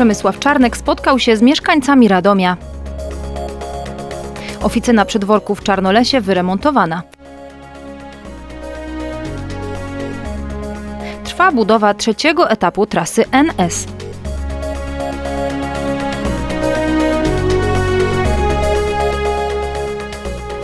Przemysław Czarnek spotkał się z mieszkańcami Radomia. Oficyna przy dworku w Czarnolesie wyremontowana. Trwa budowa trzeciego etapu trasy NS.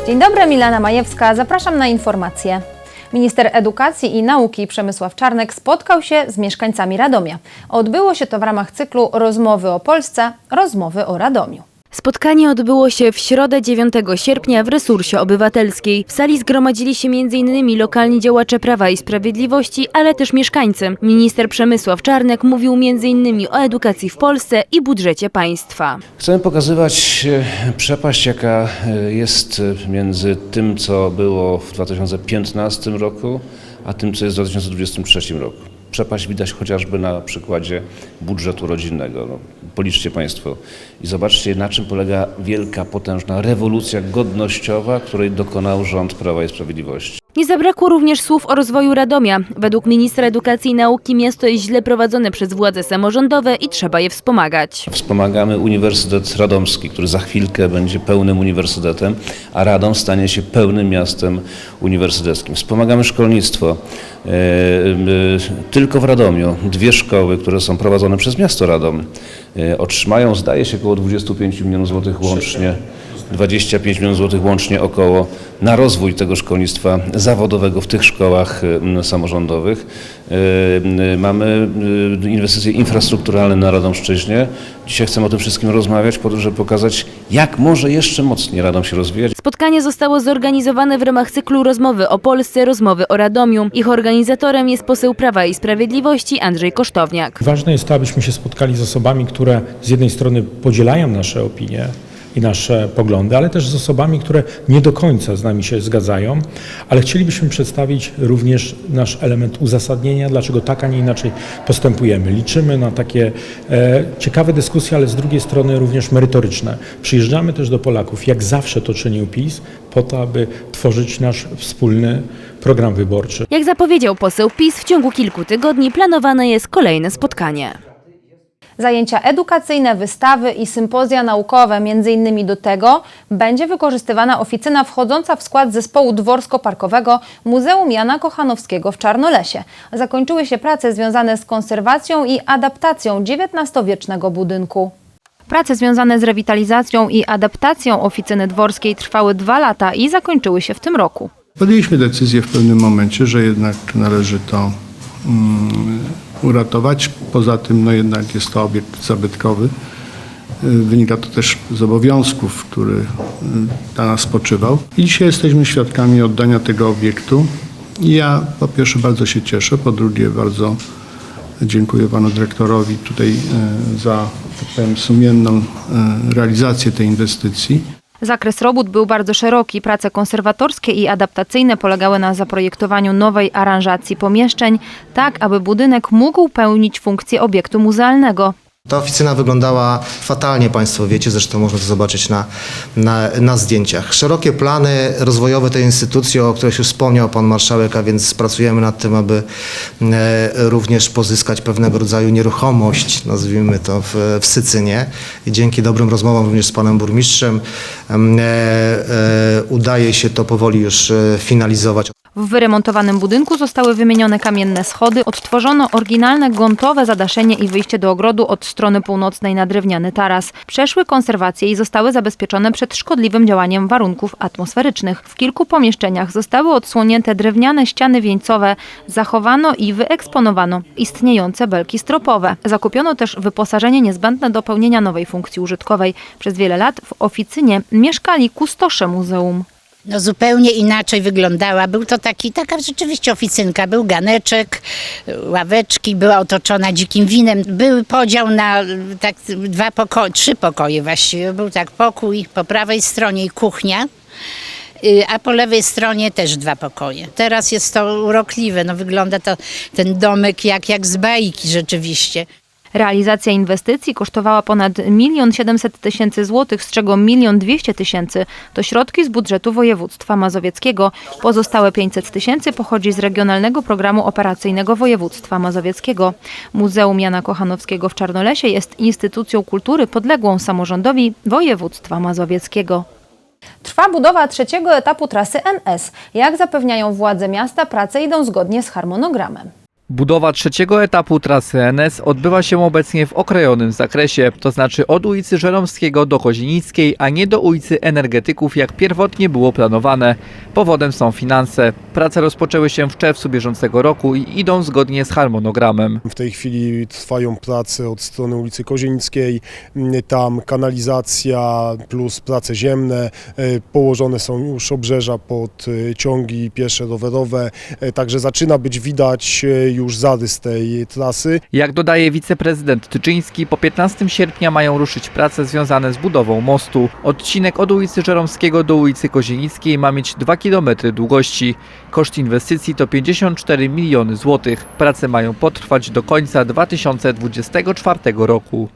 Dzień dobry, Milena Majewska. Zapraszam na informacje. Minister Edukacji i Nauki Przemysław Czarnek spotkał się z mieszkańcami Radomia. Odbyło się to w ramach cyklu Rozmowy o Polsce, rozmowy o Radomiu. Spotkanie odbyło się w środę 9 sierpnia w Resursie Obywatelskiej. W sali zgromadzili się m.in. lokalni działacze Prawa i Sprawiedliwości, ale też mieszkańcy. Minister Przemysław Czarnek mówił m.in. o edukacji w Polsce i budżecie państwa. Chcemy pokazywać e, przepaść, jaka e, jest e, między tym, co było w 2015 roku, a tym, co jest w 2023 roku. Przepaść widać chociażby na przykładzie budżetu rodzinnego. No, policzcie Państwo i zobaczcie, na czym polega wielka, potężna rewolucja godnościowa, której dokonał rząd Prawa i Sprawiedliwości. Nie zabrakło również słów o rozwoju Radomia. Według ministra edukacji i nauki miasto jest źle prowadzone przez władze samorządowe i trzeba je wspomagać. Wspomagamy Uniwersytet Radomski, który za chwilkę będzie pełnym uniwersytetem, a Radom stanie się pełnym miastem uniwersyteckim. Wspomagamy szkolnictwo. E, e, Tylko w Radomiu dwie szkoły, które są prowadzone przez miasto Radom, e, otrzymają, zdaje się, około 25 milionów złotych łącznie. 25 milionów złotych łącznie około na rozwój tego szkolnictwa zawodowego w tych szkołach e, samorządowych. E, e, Mamy e, inwestycje infrastrukturalne na Radomszczyźnie. Dzisiaj chcemy o tym wszystkim rozmawiać, po to, żeby pokazać, jak może jeszcze mocniej Radom się rozwijać. Spotkanie zostało zorganizowane w ramach cyklu Rozmowy o Polsce, Rozmowy o Radomiu. Ich organizatorem jest poseł Prawa i Sprawiedliwości Andrzej Kosztowniak. Ważne jest to, abyśmy się spotkali z osobami, które z jednej strony podzielają nasze opinie i nasze poglądy, ale też z osobami, które nie do końca z nami się zgadzają, ale chcielibyśmy przedstawić również nasz element uzasadnienia, dlaczego tak, a nie inaczej postępujemy. Liczymy na takie e, ciekawe dyskusje, ale z drugiej strony również merytoryczne. Przyjeżdżamy też do Polaków, jak zawsze to czynił PiS, po to, aby tworzyć nasz wspólny program wyborczy. Jak zapowiedział poseł PiS, w ciągu kilku tygodni planowane jest kolejne spotkanie. Zajęcia edukacyjne, wystawy i sympozja naukowe, innymi do tego, będzie wykorzystywana oficyna wchodząca w skład zespołu dworsko-parkowego Muzeum Jana Kochanowskiego w Czarnolesie. Zakończyły się prace związane z konserwacją i adaptacją XIX-wiecznego budynku. Prace związane z rewitalizacją i adaptacją oficyny dworskiej trwały dwa lata i zakończyły się w tym roku. Podjęliśmy decyzję w pewnym momencie, że jednak należy to mm, uratować. Poza tym no jednak jest to obiekt zabytkowy. Y, Wynika to też z obowiązków, który y, na nas spoczywał. I dzisiaj jesteśmy świadkami oddania tego obiektu. Ja po pierwsze bardzo się cieszę, po drugie bardzo dziękuję panu dyrektorowi tutaj y, za powiem, sumienną y, realizację tej inwestycji. Zakres robót był bardzo szeroki. Prace konserwatorskie i adaptacyjne polegały na zaprojektowaniu nowej aranżacji pomieszczeń, tak aby budynek mógł pełnić funkcję obiektu muzealnego. Ta oficyna wyglądała fatalnie, Państwo wiecie, zresztą można to zobaczyć na, na, na zdjęciach. Szerokie plany rozwojowe tej instytucji, o których już wspomniał Pan Marszałek, a więc pracujemy nad tym, aby e, również pozyskać pewnego rodzaju nieruchomość, nazwijmy to, w, w Sycynie. I dzięki dobrym rozmowom również z Panem Burmistrzem em, e, e, udaje się to powoli już e, finalizować. W wyremontowanym budynku zostały wymienione kamienne schody, odtworzono oryginalne gontowe zadaszenie i wyjście do ogrodu od strony północnej na drewniany taras. Przeszły konserwację i zostały zabezpieczone przed szkodliwym działaniem warunków atmosferycznych. W kilku pomieszczeniach zostały odsłonięte drewniane ściany wieńcowe, zachowano i wyeksponowano istniejące belki stropowe. Zakupiono też wyposażenie niezbędne do pełnienia nowej funkcji użytkowej. Przez wiele lat w oficynie mieszkali kustosze muzeum. No zupełnie inaczej wyglądała. Był to taki, taka rzeczywiście oficynka. Był ganeczek, ławeczki, była otoczona dzikim winem. Był podział na tak dwa pokoje, trzy pokoje właściwie. Był tak pokój po prawej stronie i kuchnia. y, A po lewej stronie też dwa pokoje. Teraz jest to urokliwe. No wygląda to ten domek jak, jak z bajki rzeczywiście. Realizacja inwestycji kosztowała ponad 1 700 tysięcy złotych, z czego 1 200 tysięcy to środki z budżetu województwa mazowieckiego. Pozostałe 500 tysięcy pochodzi z Regionalnego Programu Operacyjnego Województwa Mazowieckiego. Muzeum Jana Kochanowskiego w Czarnolesie jest instytucją kultury podległą samorządowi województwa mazowieckiego. Trwa budowa trzeciego etapu trasy NS. Jak zapewniają władze miasta, prace idą zgodnie z harmonogramem. Budowa trzeciego etapu trasy NS odbywa się obecnie w okrojonym zakresie, to znaczy od ulicy Żeromskiego do Kozienickiej, a nie do ulicy Energetyków, jak pierwotnie było planowane. Powodem są finanse. Prace rozpoczęły się w czerwcu bieżącego roku i idą zgodnie z harmonogramem. W tej chwili trwają prace od strony ulicy Kozienickiej. Tam kanalizacja plus prace ziemne. E, Położone są już obrzeża pod e, ciągi piesze rowerowe. E, Także zaczyna być widać już zarys tej trasy. Jak dodaje wiceprezydent Tyczyński, po 15 sierpnia mają ruszyć prace związane z budową mostu. Odcinek od ulicy Żeromskiego do ulicy Kozienickiej ma mieć 2 km długości. Koszt inwestycji to 54 miliony złotych. Prace mają potrwać do końca 2024 roku.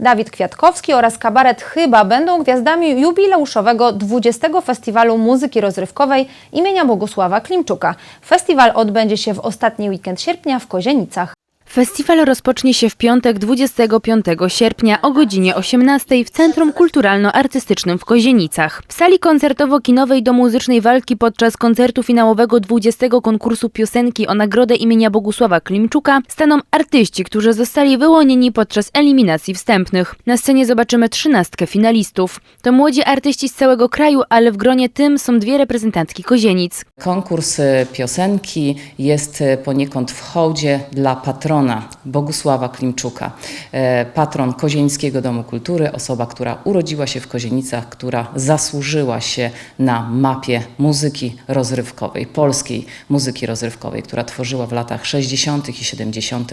Dawid Kwiatkowski oraz kabaret Chyba będą gwiazdami jubileuszowego 20. Festiwalu Muzyki Rozrywkowej imienia Bogusława Klimczuka. Festiwal odbędzie się w ostatni weekend sierpnia w Kozienicach. Festiwal rozpocznie się w piątek 25 sierpnia o godzinie 18 w Centrum Kulturalno-Artystycznym w Kozienicach. W sali koncertowo-kinowej do muzycznej walki podczas koncertu finałowego 20 konkursu piosenki o nagrodę imienia Bogusława Klimczuka staną artyści, którzy zostali wyłonieni podczas eliminacji wstępnych. Na scenie zobaczymy trzynastkę finalistów. To młodzi artyści z całego kraju, ale w gronie tym są dwie reprezentantki Kozienic. Konkurs e, piosenki jest e, poniekąd w hołdzie dla patrona Bogusława Klimczuka, e, patron Kozieńskiego Domu Kultury, osoba, która urodziła się w Kozienicach, która zasłużyła się na mapie muzyki rozrywkowej, polskiej muzyki rozrywkowej, która tworzyła w latach 60. i 70.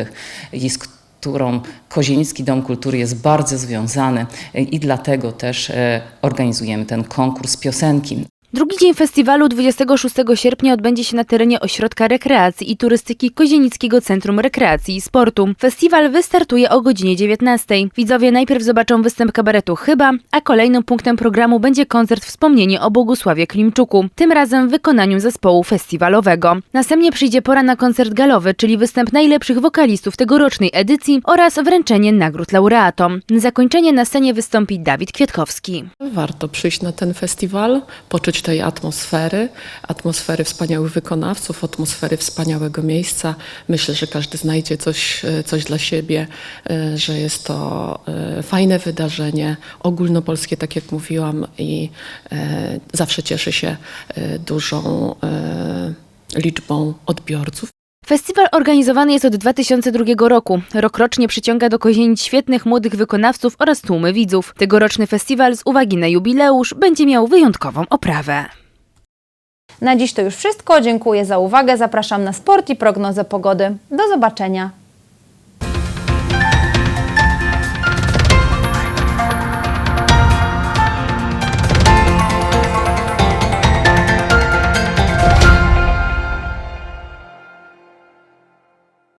i z którą Kozienicki Dom Kultury jest bardzo związany e, i dlatego też e, organizujemy ten konkurs piosenki. Drugi dzień festiwalu 26 sierpnia odbędzie się na terenie Ośrodka Rekreacji i Turystyki Kozienickiego Centrum Rekreacji i Sportu. Festiwal wystartuje o godzinie 19. Widzowie najpierw zobaczą występ kabaretu Chyba, a kolejnym punktem programu będzie koncert Wspomnienie o Bogusławie Klimczuku, tym razem w wykonaniu zespołu festiwalowego. Następnie przyjdzie pora na koncert galowy, czyli występ najlepszych wokalistów tegorocznej edycji oraz wręczenie nagród laureatom. Na zakończenie na scenie wystąpi Dawid Kwiatkowski. Warto przyjść na ten festiwal, poczuć tej atmosfery, atmosfery wspaniałych wykonawców, atmosfery wspaniałego miejsca. Myślę, że każdy znajdzie coś, e, coś dla siebie, e, że jest to e, fajne wydarzenie, ogólnopolskie, tak jak mówiłam, i zawsze cieszy się dużą liczbą odbiorców. Festiwal organizowany jest od 2002 roku. Rokrocznie przyciąga do Kozienic świetnych młodych wykonawców oraz tłumy widzów. Tegoroczny festiwal z uwagi na jubileusz będzie miał wyjątkową oprawę. Na dziś to już wszystko. Dziękuję za uwagę. Zapraszam na sport i prognozę pogody. Do zobaczenia.